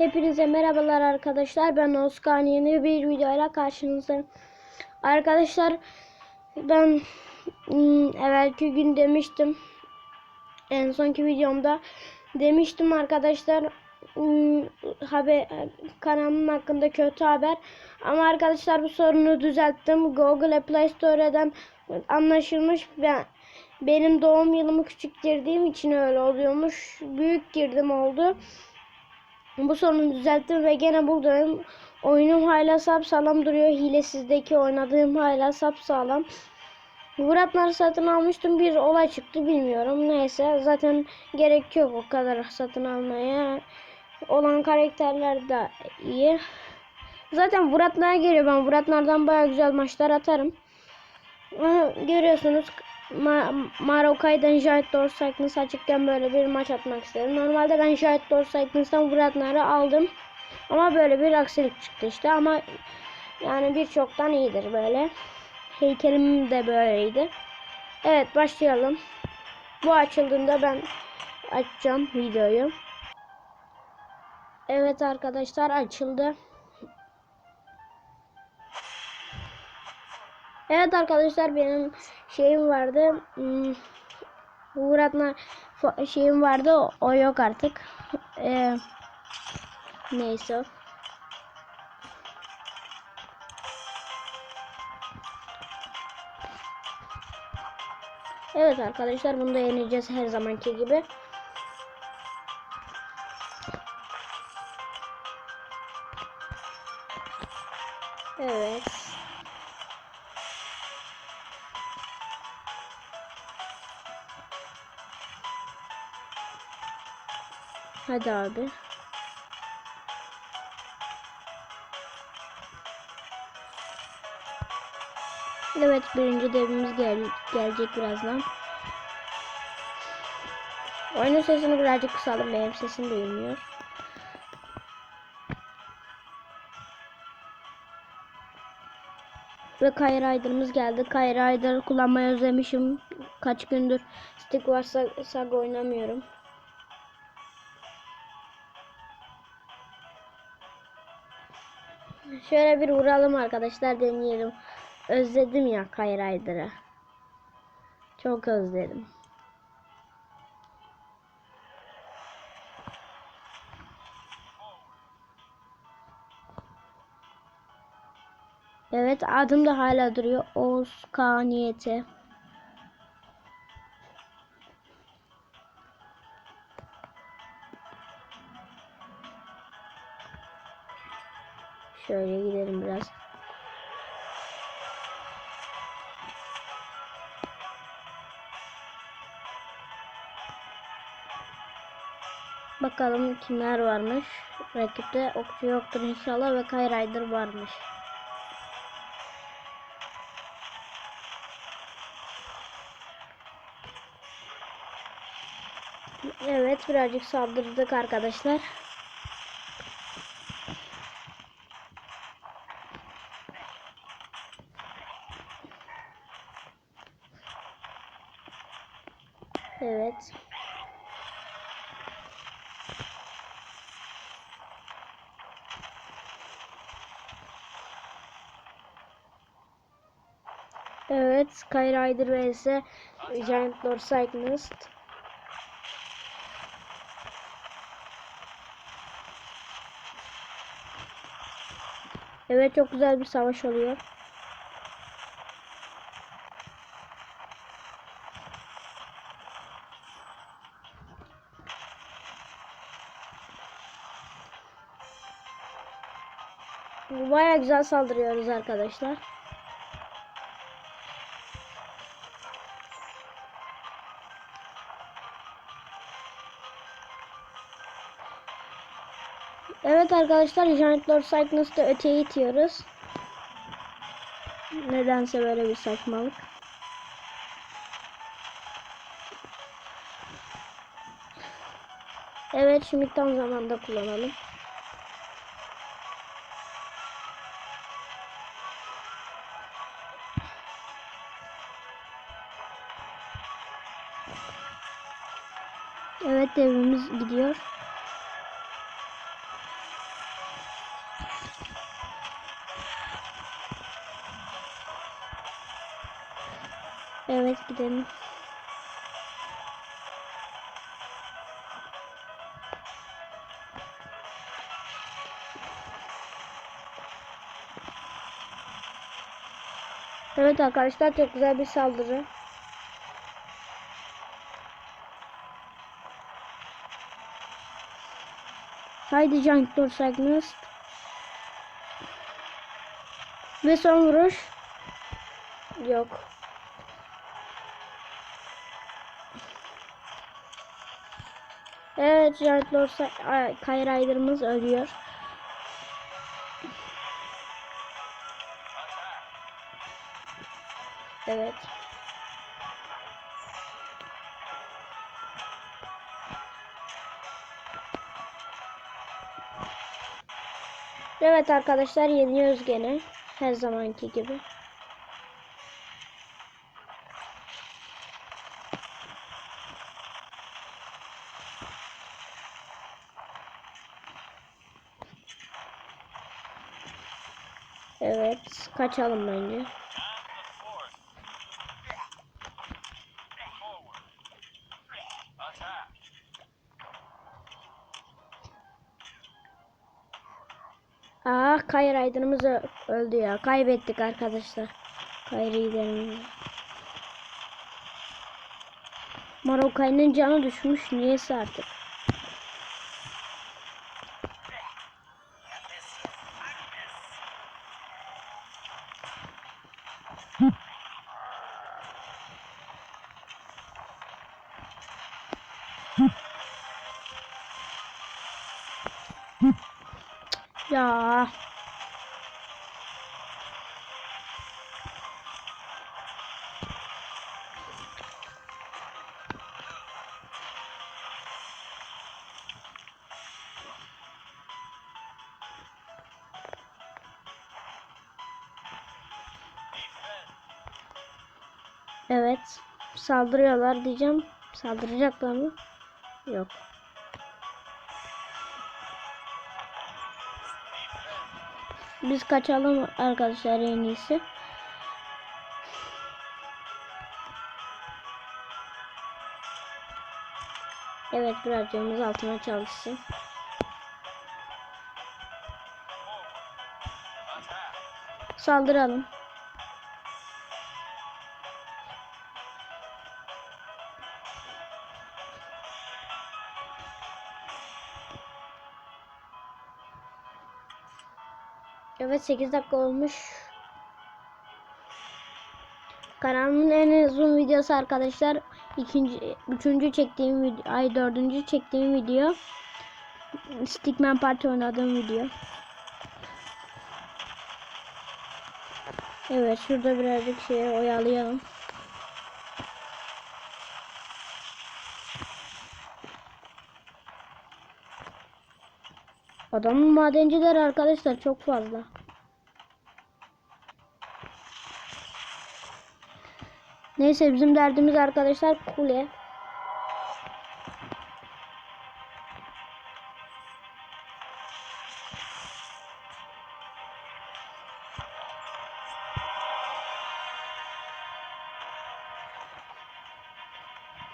Hepinize merhabalar arkadaşlar. Ben Özkan yeni bir videoyla karşınızdayım. Arkadaşlar ben hmm, evvelki gün demiştim. En sonki videomda demiştim arkadaşlar hmm, haber kanalım hakkında kötü haber. Ama arkadaşlar bu sorunu düzelttim. Google Play Store'dan anlaşılmış. Ben benim doğum yılımı küçük girdiğim için öyle oluyormuş. Büyük girdim oldu. Bu sorunu düzelttim ve gene buradayım. Oyunum hala sağlam duruyor. Hilesizdeki oynadığım hala sağlam. Muratları satın almıştım. Bir olay çıktı bilmiyorum. Neyse zaten gerek yok o kadar satın almaya. Olan karakterler de iyi. Zaten Muratlar geliyor. Ben Muratlardan baya güzel maçlar atarım. Görüyorsunuz Ma Marokay'dan Jahit Dorsaytness açıkken böyle bir maç atmak istedim. Normalde ben Jahit Dorsaytness'tan Vuratnar'ı aldım. Ama böyle bir aksilik çıktı işte ama yani birçoktan iyidir böyle. Heykelim de böyleydi. Evet başlayalım. Bu açıldığında ben açacağım videoyu. Evet arkadaşlar açıldı. Evet arkadaşlar benim şeyim vardı. Hmm, Uğratma şeyim vardı. O, o yok artık. Ee, neyse. Evet arkadaşlar bunu da yeneceğiz her zamanki gibi. Evet. Hadi abi. Evet birinci devimiz gel gelecek birazdan. Oyunun sesini birazcık kısalım benim sesim duyulmuyor. Ve Kay Rider'ımız geldi. Kay Rider kullanmayı özlemişim. Kaç gündür stick varsa sag oynamıyorum. Şöyle bir vuralım arkadaşlar deneyelim. Özledim ya Kay Rider'ı. Çok özledim. Evet adım da hala duruyor. Oğuz Şöyle gidelim biraz. Bakalım kimler varmış. Rakipte okçu yoktur inşallah ve Kay Rider varmış. Evet birazcık saldırdık arkadaşlar. Evet. Evet, Sky Rider vs Giant Lord Cyclist. Evet, çok güzel bir savaş oluyor. Baya güzel saldırıyoruz arkadaşlar. Evet arkadaşlar Giant Lord Cyclist'ı öteye itiyoruz. Nedense böyle bir saçmalık. Evet şimdi tam zamanda kullanalım. Evet devimiz gidiyor. Evet gidelim. Evet arkadaşlar çok güzel bir saldırı. Haydi Door Cygnus. Ve son vuruş. Yok. Evet Giant Lord Kay Rider'ımız ölüyor. Evet. Evet arkadaşlar yeniyoruz gene. Her zamanki gibi. Evet, kaçalım bence. Ah, Kay Rider'ımız ö- öldü ya. Kaybettik arkadaşlar. Kay Rider'ımızı. Marokay'ın canı düşmüş. Niyeyse artık. Ya. Evet. Saldırıyorlar diyeceğim. Saldıracaklar mı? Yok. Biz kaçalım arkadaşlar en iyisi. Evet canımız altına çalışsın. Saldıralım. Evet 8 dakika olmuş. Kanalımın en uzun videosu arkadaşlar. ikinci, üçüncü çektiğim video, ay dördüncü çektiğim video. Stickman Party oynadığım video. Evet şurada birazcık şey oyalayalım. Adamın madenciler arkadaşlar çok fazla. Neyse bizim derdimiz arkadaşlar kule.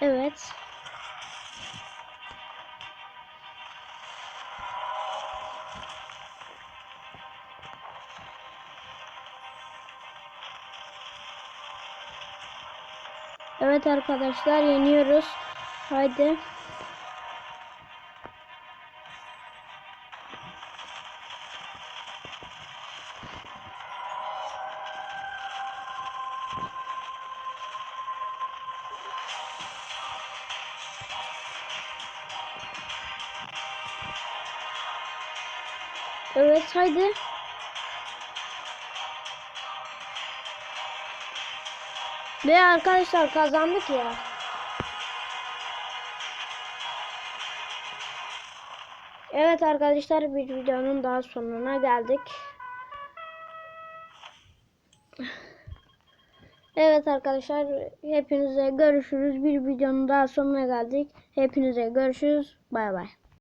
Evet. Evet arkadaşlar yeniyoruz. Haydi. Evet haydi. Ve arkadaşlar kazandık ya. Evet arkadaşlar bir videonun daha sonuna geldik. Evet arkadaşlar hepinize görüşürüz. Bir videonun daha sonuna geldik. Hepinize görüşürüz. Bay bay.